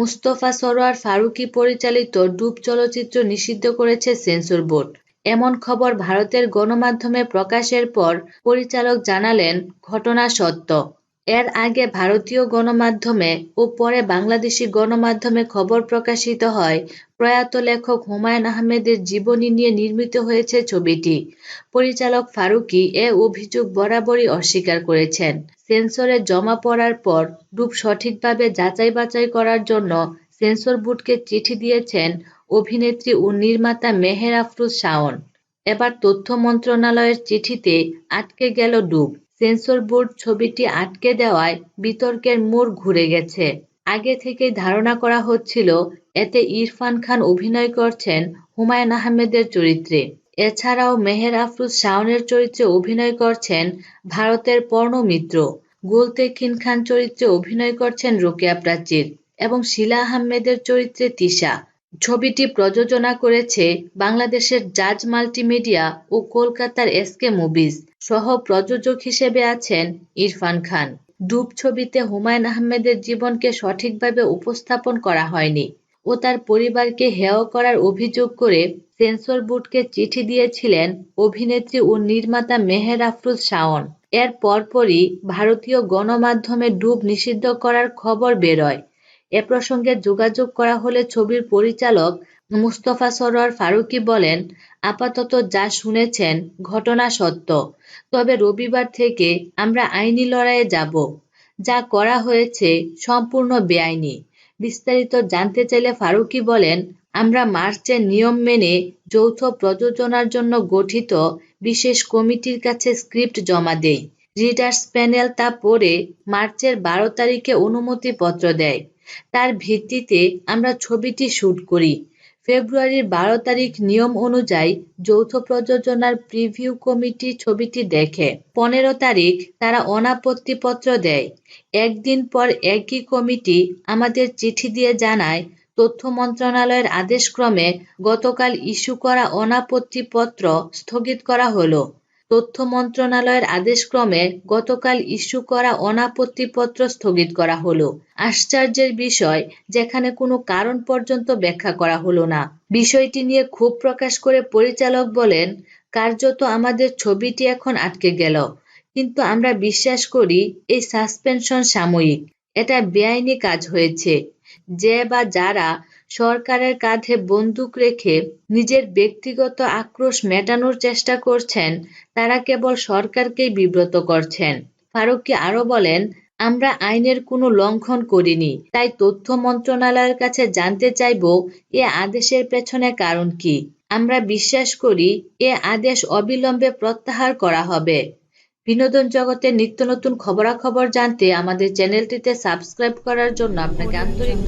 মুস্তফা সরোয়ার ফারুকী পরিচালিত ডুব চলচ্চিত্র নিষিদ্ধ করেছে সেন্সর বোর্ড। এমন খবর ভারতের গণমাধ্যমে প্রকাশের পর পরিচালক জানালেন, ঘটনা সত্য। এর আগে ভারতীয় গণমাধ্যমে ও পরে বাংলাদেশি গণমাধ্যমে খবর প্রকাশিত হয়, প্রয়াত লেখক হুমায়ুন আহমেদের জীবনী নিয়ে নির্মিত হয়েছে ছবিটি। পরিচালক ফারুকী এ অভিযোগ বরাবরই অস্বীকার করেছেন। সেন্সরে জমা পড়ার পর ডুব সঠিকভাবে যাচাই বাছাই করার জন্য সেন্সর বোর্ডকে চিঠি দিয়েছেন অভিনেত্রী ও নির্মাতা মেহের আফরোজ শাওন। এবার তথ্য মন্ত্রণালয়ের চিঠিতে আটকে গেল ডুব সেন্সর বোর্ড ছবিটি আটকে দেওয়ায় বিতর্কের মোড় ঘুরে গেছে। আগে থেকেই ধারণা করা হচ্ছিল, এতে ইরফান খান অভিনয় করছেন হুমায়ুন আহমেদের চরিত্রে। এছাড়াও মেহের আফরোজ শাওনের চরিত্রে অভিনয় করছেন ভারতের পর্ণমিত্র। গুলতেকিন খান চরিত্রে অভিনয় করছেন রোকেয়া প্রাচীর এবং শিলা আহমেদের চরিত্রে তিশা। ছবিটি প্রযোজনা করেছে বাংলাদেশের জাজ মাল্টিমিডিয়া ও কলকাতার এসকে মুভিজ। সহ প্রযোজক হিসেবে আছেন ইরফান খান। ডুব ছবিতে হুমায়ুন আহমেদের জীবনকে সঠিকভাবে উপস্থাপন করা হয়নি। ও তার পরিবারকে হেয় করার অভিযোগ করে সেন্সর বোর্ডকে চিঠি দিয়েছিলেন অভিনেত্রী ও নির্মাতা মেহের আফরোজ শাওন। এর পরপরই ভারতীয় গণমাধ্যমে ডুব নিষিদ্ধ করার খবর বেরোয়। এ প্রসঙ্গে যোগাযোগ করা হলে ছবির পরিচালক মুস্তফা সরোয়ার ফারুকী বলেন, আপাতত যা শুনেছেন ঘটনা সত্য। তবে রবিবার থেকে আমরা আইনি লড়াইয়ে যাব। যা করা হয়েছে সম্পূর্ণ বেআইনি। বিস্তারিত জানতে চাইলে ফারুকি বলেন, আমরা মার্চের নিয়ম মেনে যৌথ প্রযোজনার জন্য গঠিত বিশেষ কমিটির কাছে স্ক্রিপ্ট জমা দেই। রিডার্স প্যানেল তা পরে মার্চের বারো তারিখে অনুমতিপত্র দেয়। তার ভিত্তিতে আমরা ছবিটি শুট করি। ফেব্রুয়ারির বারো তারিখ নিয়ম অনুযায়ী যৌথ প্রযোজনার প্রিভিউ কমিটি ছবিটি দেখে। পনেরো তারিখ তারা অনাপত্তিপত্র দেয়। একদিন পর একই কমিটি আমাদের চিঠি দিয়ে জানায়, তথ্য মন্ত্রণালয়ের আদেশক্রমে গতকাল ইস্যু করা অনাপত্তিপত্র স্থগিত করা হলো। তথ্য মন্ত্রণালয়ের আদেশক্রমে গতকাল ইস্যু করা অনাপত্তিপত্র স্থগিত করা হলো। আশ্চর্যের বিষয়, যেখানে কোনো কারণ পর্যন্ত ব্যাখ্যা করা হলো না। বিষয়টি নিয়ে ক্ষোভ প্রকাশ করে পরিচালক বলেন, কার্যত আমাদের ছবিটি এখন আটকে গেল। কিন্তু আমরা বিশ্বাস করি এই সাসপেনশন সাময়িক। এটা বেআইনি কাজ হয়েছে। যে বা যারা সরকারের কাঁধে বন্দুক রেখে নিজের ব্যক্তিগত আক্রোশ মেটানোর চেষ্টা করছেন, তারা কেবল সরকারকেই বিব্রত করছেন। ফারুকী আরও বলেন, আমরা আইনের কোনো লঙ্ঘন করিনি, তাই তথ্য মন্ত্রণালয়ের কাছে জানতে চাইব এ আদেশের পেছনে কারণ কি। আমরা বিশ্বাস করি এ আদেশ অবিলম্বে প্রত্যাহার করা হবে। বিনোদন জগতের নিত্য নতুন খবরাখবর জানতে আমাদের চ্যানেলটিতে সাবস্ক্রাইব করার জন্য আপনাকে আন্তরিক